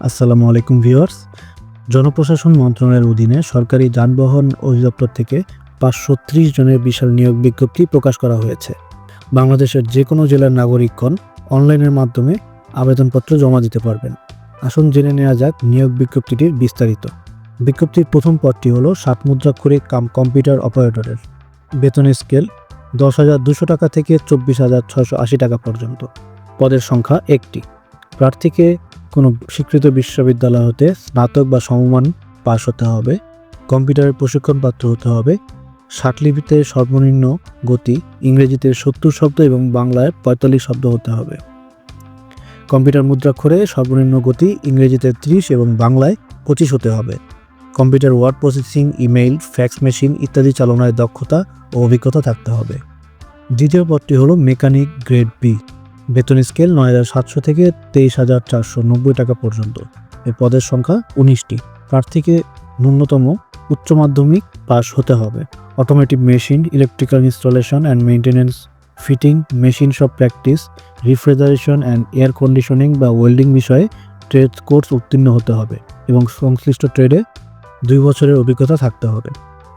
আসসালামু আলাইকুম ভিউয়ার্স। জনপ্রশাসন মন্ত্রণালয়ের অধীনে সরকারি যানবাহন অধিদপ্তর থেকে পাঁচশো ত্রিশ জনের বিশাল নিয়োগ বিজ্ঞপ্তি প্রকাশ করা হয়েছে। বাংলাদেশের যে কোনো জেলার নাগরিকগণ অনলাইনের মাধ্যমে আবেদনপত্র জমা দিতে পারবেন। আসুন জেনে নেওয়া যাক নিয়োগ বিজ্ঞপ্তিটির বিস্তারিত। বিজ্ঞপ্তির প্রথম পদটি হলো সাত মুদ্রাক্ষরিক কাম কম্পিউটার অপারেটরের। বেতন স্কেল দশ হাজার দুশো টাকা থেকে চব্বিশ হাজার ছশো আশি টাকা পর্যন্ত। পদের সংখ্যা একটি। প্রার্থীকে কোনো স্বীকৃত বিশ্ববিদ্যালয় হতে স্নাতক বা সমমান পাশ হতে হবে, কম্পিউটারের প্রশিক্ষণপ্রাপ্ত হতে হবে ষাটলিপিতে সর্বনিম্ন গতি, ইংরেজিতে সত্তর শব্দ এবং বাংলায় পঁয়তাল্লিশ শব্দ হতে হবে। কম্পিউটার মুদ্রাক্ষরে সর্বনিম্ন গতি, ইংরেজিতে ত্রিশ এবং বাংলায় পঁচিশ হতে হবে। Computer word processing, email, fax machine ইত্যাদি চালনায় দক্ষতা ও অভিজ্ঞতা থাকতে হবে। দ্বিতীয় পদটি হলো মেকানিক গ্রেড বি। বেতন স্কেল নয় হাজার সাতশো থেকে তেইশ হাজার চারশো নব্বই টাকা পর্যন্ত। এই পদের সংখ্যা উনিশটি। প্রার্থীকে ন্যূনতম উচ্চ মাধ্যমিক পাস হতে হবে। Automatic machine, electrical installation and maintenance fitting machine shop practice, refrigeration and air conditioning বা ওয়েল্ডিং বিষয়ে ট্রেড কোর্স উত্তীর্ণ হতে হবে এবং সংশ্লিষ্ট ট্রেডে দুই বছরের অভিজ্ঞতা থাকতে হবে।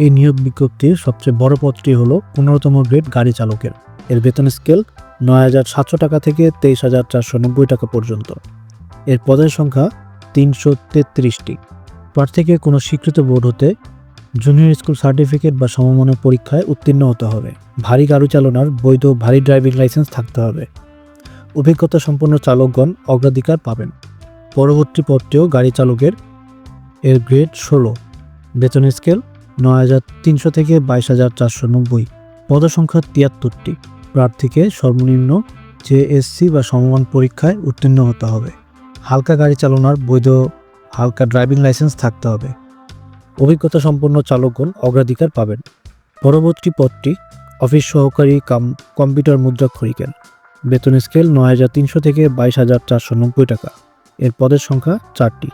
এই নিয়োগ বিজ্ঞপ্তির সবচেয়ে বড় পদটি হলো পনেরোতম গ্রেড গাড়ি চালকের। এর বেতন স্কেল নয় হাজার সাতশো টাকা থেকে তেইশ হাজার চারশো নব্বই টাকা পর্যন্ত। এর পদের সংখ্যা তিনশো তেত্রিশটি। প্রার্থীকে কোনো স্বীকৃত বোর্ড হতে জুনিয়র স্কুল সার্টিফিকেট বা সমমানের পরীক্ষায় উত্তীর্ণ হতে হবে। ভারী গাড়ি চালনার বৈধ ভারী ড্রাইভিং লাইসেন্স থাকতে হবে। অভিজ্ঞতা সম্পন্ন চালকগণ অগ্রাধিকার পাবেন। পরবর্তী পদটিও গাড়ি চালকের এর গ্রেড ষোলো। বেতন স্কেল নয় হাজার তিনশো থেকে বাইশ হাজার চারশো নব্বই। পদসংখ্যা তিয়াত্তরটি। প্রার্থীকে সর্বনিম্ন জেএসসি বা সমমান পরীক্ষায় উত্তীর্ণ হতে হবে। হালকা গাড়ি চালানোর বৈধ হালকা ড্রাইভিং লাইসেন্স থাকতে হবে। অভিজ্ঞতা সম্পন্ন চালকগণ অগ্রাধিকার পাবেন। পরবর্তী পদটি অফিস সহকারী কাম, কম্পিউটার মুদ্রাক্ষরিকের বেতন স্কেল নয় হাজার তিনশো থেকে বাইশ হাজার চারশো নব্বই টাকা। এর পদের সংখ্যা চারটি।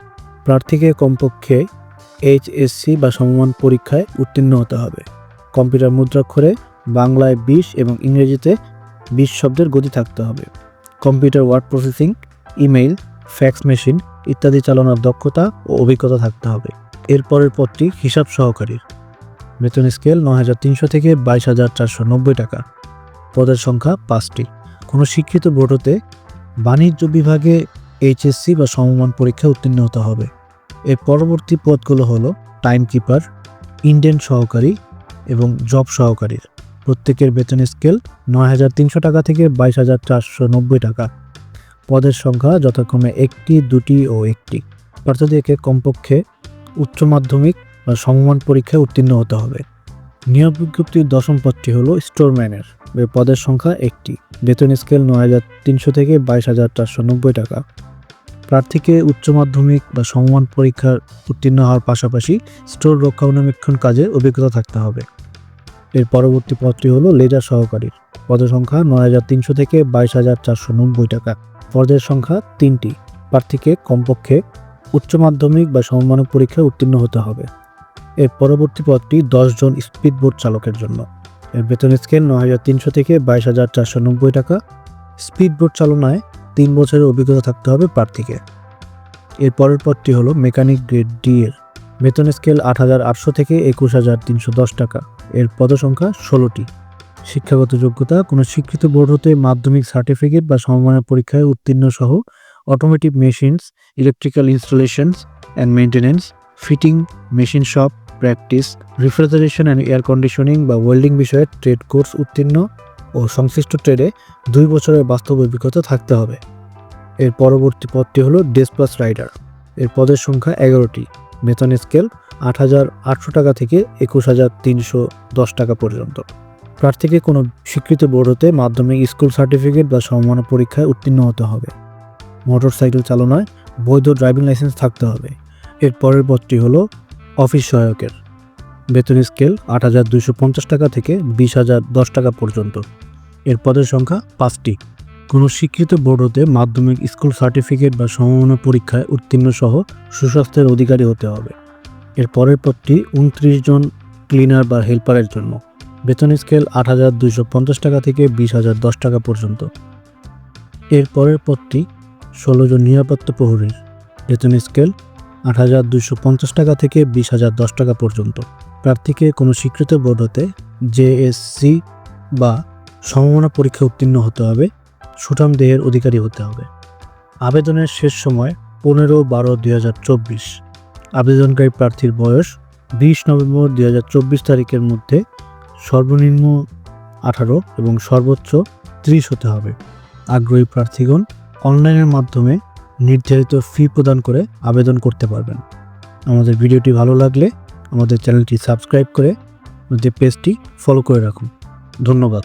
প্রার্থীকে কমপক্ষে এইচএসসি বা সমমান পরীক্ষায় উত্তীর্ণ হতে হবে। কম্পিউটার মুদ্রাক্ষরে বাংলায় বিশ এবং ইংরেজিতে বিশ শব্দের গতি থাকতে হবে। Computer word processing, email, fax machine ইত্যাদি চালানোর দক্ষতা ও অভিজ্ঞতা থাকতে হবে। এরপরের পদটি হিসাব সহকারীর বেতন স্কেল নয় হাজার তিনশো থেকে বাইশ হাজার চারশো নব্বই টাকা। পদের সংখ্যা পাঁচটি। কোনো শিক্ষিত হতে বাণিজ্য বিভাগে এইচএসসি বা সমমান পরীক্ষায় উত্তীর্ণ হতে হবে। এর পরবর্তী পদগুলো হলো টাইম কিপার ইন্ডিয়ান সহকারী এবং জব সহকারীর। প্রত্যেকের বেতন স্কেল নয় হাজার তিনশো টাকা থেকে বাইশ হাজার চারশো নব্বই টাকা। পদের সংখ্যা যথাক্রমে একটি, দুটি ও একটি। প্রার্থীদেরকে কমপক্ষে উচ্চ মাধ্যমিক বা সমমান পরীক্ষায় উত্তীর্ণ হতে হবে। নিয়োগ বিজ্ঞপ্তির দশম পদটি হলো স্টোরম্যানের পদের সংখ্যা একটি। বেতন স্কেল নয় হাজার তিনশো থেকে বাইশ হাজার চারশো নব্বই টাকা। প্রার্থীকে উচ্চ মাধ্যমিক বা সমমান পরীক্ষার উত্তীর্ণ হওয়ার পাশাপাশি স্টোর রক্ষণাবেক্ষণ কাজে অভিজ্ঞতা থাকতে হবে। এর পরবর্তী পদটি হলো লেজার সহকারীর পদের সংখ্যা নয় হাজার তিনশো থেকে বাইশ হাজার চারশো নব্বই টাকা। পদের সংখ্যা তিনটি। প্রার্থীকে কমপক্ষে উচ্চ মাধ্যমিক বা সমমানক পরীক্ষায় উত্তীর্ণ হতে হবে। এর পরবর্তী পদটি জন স্পিড বোট চালকের জন্য। এর বেতন স্কেল নয় হাজার তিনশো থেকে বাইশ হাজার চারশো নব্বই টাকা। স্পিড বোট চালনায় তিন বছরের অভিজ্ঞতা থাকতে হবে প্রার্থীকে। এর পরের পদটি হলো মেকানিক গ্রেড ডি এর। বেতন স্কেল আট হাজার আটশো থেকে একুশ হাজার তিনশো দশ টাকা। এর পদসংখ্যা ষোলোটি। শিক্ষাগত যোগ্যতা, কোনো স্বীকৃত বোর্ড হতে মাধ্যমিক সার্টিফিকেট বা সমমানের পরীক্ষায় উত্তীর্ণ সহ automotive machines electrical installations and maintenance fitting machine shop practice refrigeration and air conditioning বা ওয়েল্ডিং বিষয়ে ট্রেড কোর্স উত্তীর্ণ ও সংশ্লিষ্ট ট্রেডে দুই বছরের বাস্তব অভিজ্ঞতা থাকতে হবে। এর পরবর্তী পদটি হলো ডেসপ্লাস রাইডার এর পদের সংখ্যা এগারোটি। বেতন স্কেল আট হাজার আটশো টাকা থেকে একুশ টাকা পর্যন্ত। প্রার্থীকে কোনো স্বীকৃত বোর্ড হতে মাধ্যমিক স্কুল সার্টিফিকেট বা সমমান পরীক্ষায় উত্তীর্ণ হতে হবে। মোটর সাইকেল চালনায় বৈধ ড্রাইভিং লাইসেন্স থাকতে হবে। এর পরের পদটি হলো অফিস সহায়কের। বেতন স্কেল আট হাজার দুশো পঞ্চাশ টাকা থেকে বিশ হাজার দশ টাকা পর্যন্ত। এর পদের সংখ্যা পাঁচটি। কোনো স্বীকৃত বোর্ড হতে মাধ্যমিক স্কুল সার্টিফিকেট বা সমমানের পরীক্ষায় উত্তীর্ণ সহ সুস্বাস্থ্যের অধিকারী হতে হবে। এর পরের পদটি উনত্রিশ জন ক্লিনার বা হেল্পারের জন্য। বেতন স্কেল আট হাজার দুইশো পঞ্চাশ টাকা থেকে বিশ হাজার দশ টাকা পর্যন্ত। এর পরের পদটি ষোলো জন নিরাপত্তা প্রহরীর। বেতন স্কেল আট হাজার দুশো পঞ্চাশ টাকা থেকে বিশ হাজার দশ টাকা পর্যন্ত। প্রার্থীকে কোনো স্বীকৃত বোর্ড হতে জেএসসি বা সমমানা পরীক্ষা উত্তীর্ণ হতে হবে। সুঠাম দেহের অধিকারী হতে হবে। আবেদনের শেষ সময় পনেরো বারো দুই হাজার চব্বিশ। আবেদনকারী প্রার্থীর বয়স বিশ নভেম্বর দুই হাজার চব্বিশ তারিখের মধ্যে সর্বনিম্ন আঠারো এবং সর্বোচ্চ ত্রিশ হতে হবে। আগ্রহী প্রার্থীগণ অনলাইনের মাধ্যমে নির্ধারিত ফি প্রদান করে আবেদন করতে পারবেন। আমাদের ভিডিওটি ভালো লাগলে আমাদের চ্যানেলটি সাবস্ক্রাইব করে আমাদের পেজটি ফলো করে রাখুন। ধন্যবাদ।